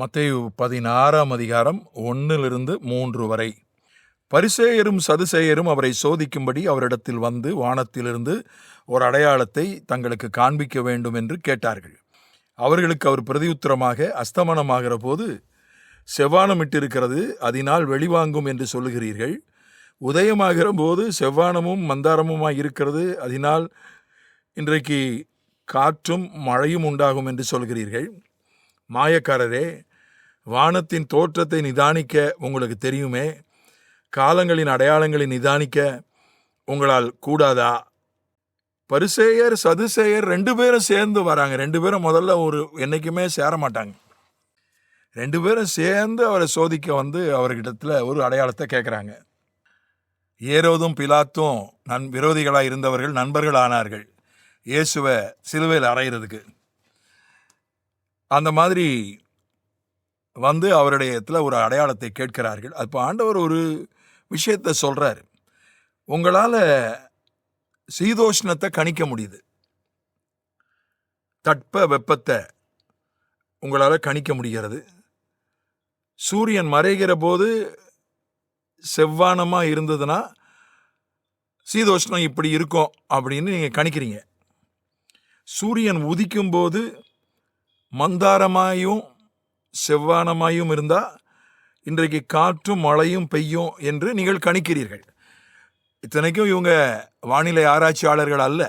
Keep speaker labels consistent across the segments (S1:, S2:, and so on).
S1: மத்தேயு பதினாறாம் அதிகாரம் ஒன்றிலிருந்து மூன்று வரை. பரிசேயரும் சதுசேயரும் அவரை சோதிக்கும்படி அவரிடத்தில் வந்து வானத்திலிருந்து ஒரு அடையாளத்தை தங்களுக்கு காண்பிக்க வேண்டும் என்று கேட்டார்கள். அவர்களுக்கு அவர் பிரதியுத்தரமாக அஸ்தமனமாகிற போது செவ்வானமிட்டிருக்கிறது அதனால் வெளிவாங்கும் என்று சொல்லுகிறீர்கள். உதயமாகிற போது செவ்வானமும் மந்தாரமுமாய் இருக்கிறது அதனால் இன்றைக்கு காற்றும் மழையும் உண்டாகும் என்று சொல்கிறீர்கள். மாயக்காரரே வானத்தின் தோற்றத்தை நிதானிக்க உங்களுக்கு தெரியுமே? காலங்களின் அடையாளங்களை நிதானிக்க உங்களால் கூடாதா? பரிசேயர் சதுசேயர் ரெண்டு பேரும் சேர்ந்து வராங்க. ரெண்டு பேரும் முதல்ல ஒரு என்றைக்குமே சேர மாட்டாங்க. ரெண்டு பேரும் சேர்ந்து அவரை சோதிக்க வந்து அவர்கிட்டத்தில் ஒரு அடையாளத்தை கேட்குறாங்க ஏரோதும் பிலாத்தும் நன் விரோதிகளாக இருந்தவர்கள் நண்பர்கள் ஆனார்கள் இயேசுவை சிலுவையில் அறையிறதுக்கு. அந்த மாதிரி வந்து அவருடைய இடத்துல ஒரு அடையாளத்தை கேட்கிறார்கள். அப்போ ஆண்டவர் ஒரு விஷயத்தை சொல்கிறார் உங்களால் சீதோஷ்ணத்தை கணிக்க முடியுது. தட்ப வெப்பத்தை உங்களால் கணிக்க முடிகிறது. சூரியன் மறைகிற போது செவ்வானமாக இருந்ததுன்னா சீதோஷ்ணம் இப்படி இருக்கும் அப்படின்னு நீங்கள் கணிக்கிறீங்க. சூரியன் உதிக்கும் போது மந்தாரமாயும் செவ்வானமாயும் இருந்தால் இன்றைக்கு காற்றும் மழையும் பெய்யும் என்று நீங்கள் கணிக்கிறீர்கள். இத்தனைக்கும் இவங்க வானிலை ஆராய்ச்சியாளர்கள் அல்ல.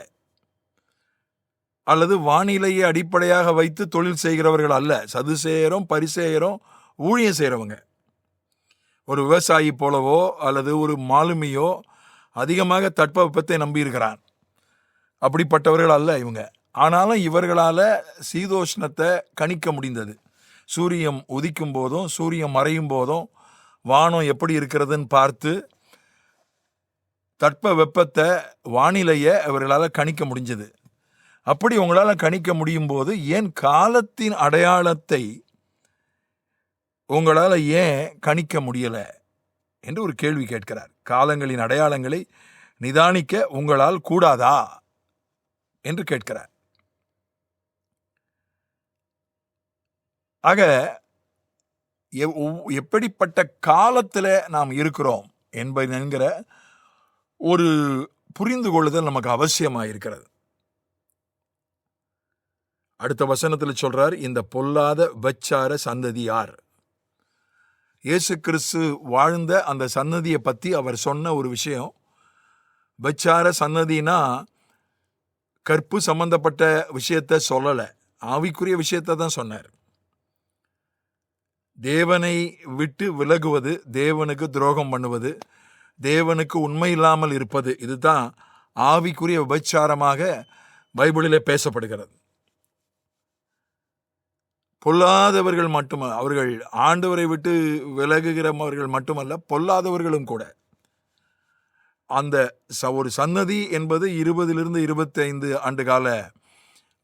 S1: அல்லது வானிலையை அடிப்படையாக வைத்து தொழில் செய்கிறவர்கள் அல்ல. சதுசேயரும் பரிசேயரும் ஊழியம் செய்கிறவங்க ஒரு விவசாயி போலவோ அல்லது ஒரு மாலுமியோ அதிகமாக தட்பவெப்பத்தை நம்பியிருக்கிறான். அப்படிப்பட்டவர்கள் அல்ல இவங்க. ஆனாலும் இவர்களால் சீதோஷ்ணத்தை கணிக்க முடிந்தது. சூரியன் உதிக்கும் போதும் சூரியன் மறையும் போதும் வானம் எப்படி இருக்கிறதுன்னு பார்த்து தட்ப வெப்பத்தை வானிலையை அவர்களால் கணிக்க முடிஞ்சது. அப்படி உங்களால் கணிக்க முடியும் போது ஏன் காலத்தின் அடையாளத்தை உங்களால் ஏன் கணிக்க முடியலை என்று ஒரு கேள்வி கேட்கிறார். காலங்களின் அடையாளங்களை நிதானிக்க உங்களால் கூடாதா? என்று கேட்கிறார். ஆக எவ்- ஒவ்- எப்படிப்பட்ட காலத்தில் நாம் இருக்கிறோம் என்பது என்கிற ஒரு புரிந்து கொள்ளுதல் நமக்கு அவசியமாக இருக்கிறது அடுத்த வசனத்தில் சொல்றார் இந்த பொல்லாத வச்சார சந்ததி யார்? இயேசு கிறிஸ்து வாழ்ந்த அந்த சன்னதியை பற்றி அவர் சொன்ன ஒரு விஷயம் வச்சார சன்னதினா கற்பு சம்பந்தப்பட்ட விஷயத்த சொல்லலை. ஆவிக்குரிய விஷயத்தை தான் சொன்னார். தேவனை விட்டு விலகுவது தேவனுக்கு துரோகம் பண்ணுவது தேவனுக்கு உண்மை இல்லாமல் இருப்பது இதுதான் ஆவிக்குரிய விபச்சாரமாக பைபிளிலே பேசப்படுகிறது. பொல்லாதவர்கள் மட்டும் அவர்கள் ஆண்டவரை விட்டு விலகுகிறவர்கள் மட்டுமல்ல பொல்லாதவர்களும் கூட. அந்த ச- ஒரு சன்னதி என்பது இருபதிலிருந்து இருபத்தைந்து ஆண்டு கால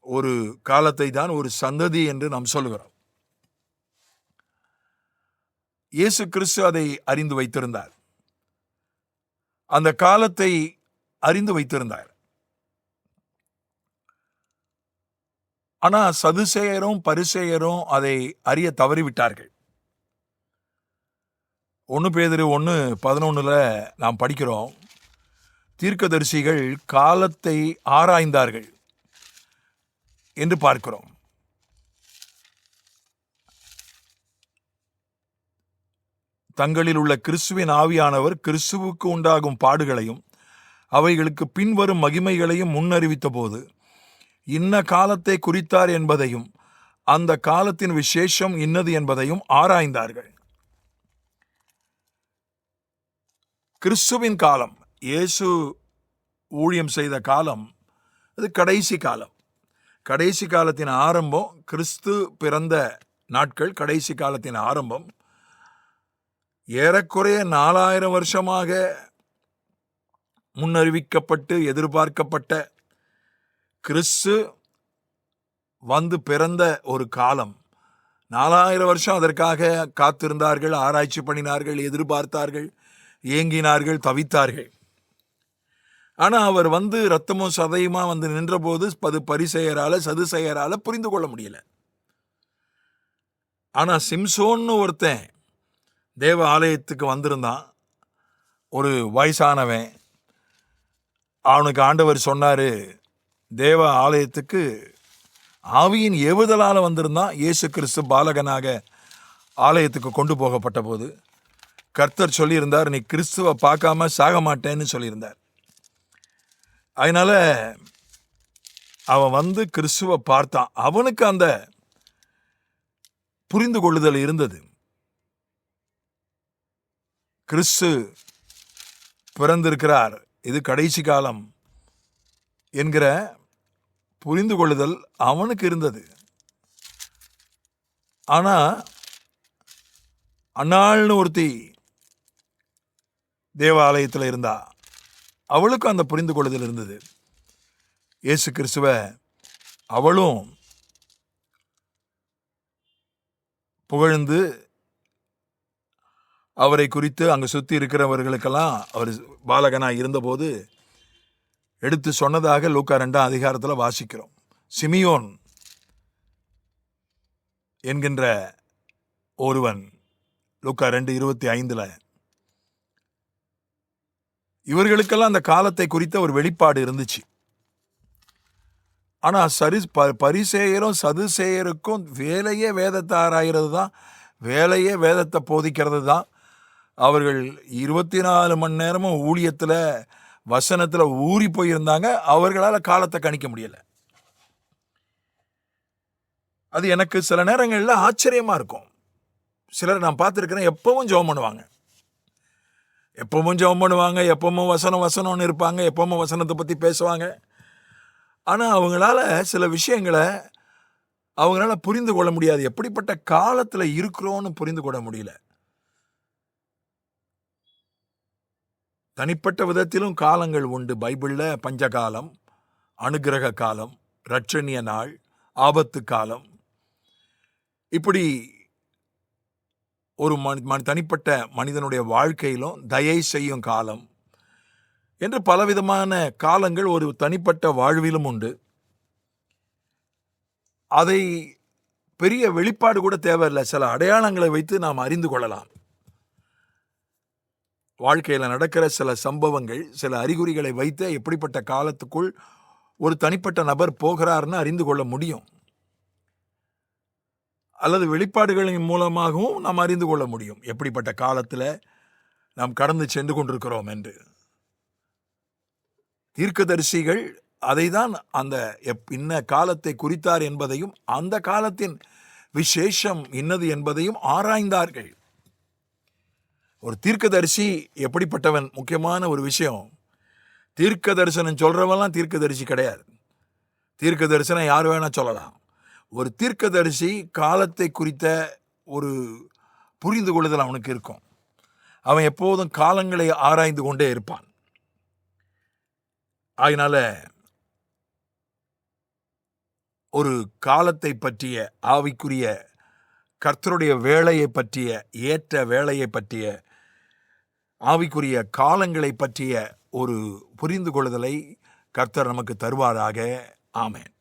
S1: ஒரு காலத்தை தான் ஒரு சந்ததி என்று நாம் சொல்லுகிறோம். இயேசு கிறிஸ்து அதை அறிந்து வைத்திருந்தார். அந்த காலத்தை அறிந்து வைத்திருந்தார். ஆனா சதுசேயரும் பரிசேயரும் அதை அறிய தவறிவிட்டார்கள். ஒன்று பேதிரு ஒன்று பதினொன்றில் நாம் படிக்கிறோம். தீர்க்கதரிசிகள் காலத்தை ஆராய்ந்தார்கள் என்று பார்க்கிறோம். தங்களில் உள்ள கிறிஸ்துவின் ஆவியானவர் கிறிஸ்துவுக்கு உண்டாகும் பாடுகளையும் அவைகளுக்கு பின்வரும் மகிமைகளையும் முன்னறிவித்த போது இன்ன காலத்தை குறித்தார் என்பதையும் அந்த காலத்தின் விசேஷம் இன்னது என்பதையும் ஆராய்ந்தார்கள். கிறிஸ்துவின் காலம் இயேசு ஊழியம் செய்த காலம் அது கடைசி காலம். கடைசி காலத்தின் ஆரம்பம் கிறிஸ்து பிறந்த நாட்கள் கடைசி காலத்தின் ஆரம்பம் ஏறக்குறைய நாலாயிரம் வருஷமாக முன்னறிவிக்கப்பட்டு எதிர்பார்க்கப்பட்ட கிறிஸ்து வந்து பிறந்த ஒரு காலம். நாலாயிரம் வருஷம் அதற்காக காத்திருந்தார்கள் ஆராய்ச்சி பண்ணினார்கள் எதிர்பார்த்தார்கள் ஏங்கினார்கள் தவித்தார்கள். ஆனால் அவர் வந்து ரத்தமும் சதையுமாக வந்து நின்றபோது அது பரிசெயரால சதுசெயரால் புரிந்து கொள்ள முடியல. ஆனால் சிம்சோன்னு ஒருத்தன் தேவ ஆலயத்துக்கு வந்திருந்தான். ஒரு வயசானவன். அவனுக்கு ஆண்டவர் சொன்னார் தேவ ஆலயத்துக்கு ஆவியின் ஏவுதலால் வந்திருந்தான் இயேசு கிறிஸ்து பாலகனாக ஆலயத்துக்கு கொண்டு போகப்பட்ட போது கர்த்தர் சொல்லியிருந்தார் நீ கிறிஸ்துவை பார்க்காம சாக மாட்டேன்னு சொல்லியிருந்தார். அதனால் அவன் வந்து கிறிஸ்துவை பார்த்தான். அவனுக்கு அந்த புரிந்து கொள்ளுதல் இருந்தது. கிறிஸ்து பிறந்திருக்கிறார். இது கடைசி காலம் என்கிற புரிந்து கொள்ளுதல் அவனுக்கு இருந்தது. ஆனா அண்ணாள்னு ஒருத்தி தேவாலயத்தில் இருந்தா அவளுக்கும் அந்த புரிந்து கொள்ளுதல் இருந்தது. இயேசு கிறிஸ்துவ அவளும் புகழ்ந்து அவரை குறித்து அங்கே சுற்றி இருக்கிறவர்களுக்கெல்லாம் அவர் பாலகனாக இருந்தபோது எடுத்து சொன்னதாக லூக்கா ரெண்டாம் அதிகாரத்தில் வாசிக்கிறோம். சிமியோன் என்கின்ற ஒருவன் லூக்கா ரெண்டு இருபத்தி ஐந்தில் இவர்களுக்கெல்லாம் அந்த காலத்தை குறித்த ஒரு வெளிப்பாடு இருந்துச்சு. ஆனால் சரி ப பரிசேயரும் சதுசேயருக்கும் வேலையே வேதத்தை ஆராயிறது தான் வேலையே வேதத்தை போதிக்கிறது தான் அவர்கள் இருபத்தி நாலு மணி நேரமும் ஊழியத்தில் வசனத்தில் ஊறி போயிருந்தாங்க. அவர்களால் காலத்தை கணிக்க முடியலை. அது எனக்கு சில நேரங்களில் ஆச்சரியமாக இருக்கும். சிலர் நான் பார்த்துருக்கிறேன் எப்பவும் ஜெபம் பண்ணுவாங்க. எப்பவும் ஜெபம் பண்ணுவாங்க எப்பவும் வசனம் வசனம்னு இருப்பாங்க எப்பவும் வசனத்தை பற்றி பேசுவாங்க. ஆனால் அவங்களால சில விஷயங்களை அவங்களால புரிந்து கொள்ள முடியாது. எப்படிப்பட்ட காலத்தில் இருக்கிறோன்னு புரிந்து கொள்ள முடியல. தனிப்பட்ட விதத்திலும் காலங்கள் உண்டு. பைபிளில் பஞ்சகாலம் அனுகிரக காலம் ரட்சணிய நாள் ஆபத்து காலம். இப்படி ஒரு மனி தனிப்பட்ட மனிதனுடைய வாழ்க்கையிலும் தயை செய்யும் காலம் என்று பலவிதமான காலங்கள் ஒரு தனிப்பட்ட வாழ்விலும் உண்டு. அதை பெரிய வெளிப்பாடு கூட தேவையில்லை. சில அடையாளங்களை வைத்து நாம் அறிந்து கொள்ளலாம். வாழ்க்கையில் நடக்கிற சில சம்பவங்கள் சில அறிகுறிகளை வைத்து எப்படிப்பட்ட காலத்துக்குள் ஒரு தனிப்பட்ட நபர் போகிறார்னு அறிந்து கொள்ள முடியும். அல்லது வெளிப்பாடுகளின் மூலமாகவும் நாம் அறிந்து கொள்ள முடியும். எப்படிப்பட்ட காலத்தில் நாம் கடந்து சென்று கொண்டிருக்கிறோம் என்று. தீர்க்கதரிசிகள் அதைதான் அந்த எப் இன்ன காலத்தை குறித்தார் என்பதையும் அந்த காலத்தின் விசேஷம் இன்னது என்பதையும் ஆராய்ந்தார்கள். ஒரு தீர்க்கதரிசி எப்படிப்பட்டவன்? முக்கியமான ஒரு விஷயம். தீர்க்க தரிசனம் சொல்கிறவெல்லாம் தீர்க்கதரிசி கிடையாது. தீர்க்க தரிசனம் யார் வேணால் சொல்லலாம். ஒரு தீர்க்கதரிசி காலத்தை குறித்த ஒரு புரிந்து கொள்ளுதல் அவனுக்கு இருக்கும். அவன் எப்போதும் காலங்களை ஆராய்ந்து கொண்டே இருப்பான். அதனால் ஒரு காலத்தை பற்றிய ஆவிக்குரிய கர்த்தருடைய வேலையை பற்றிய ஏற்ற வேலையை பற்றிய ஆவிக்குரிய காலங்களை பற்றிய ஒரு புரிந்து கொள்ளுதலை கர்த்தர் நமக்கு தருவாராக. ஆமேன்.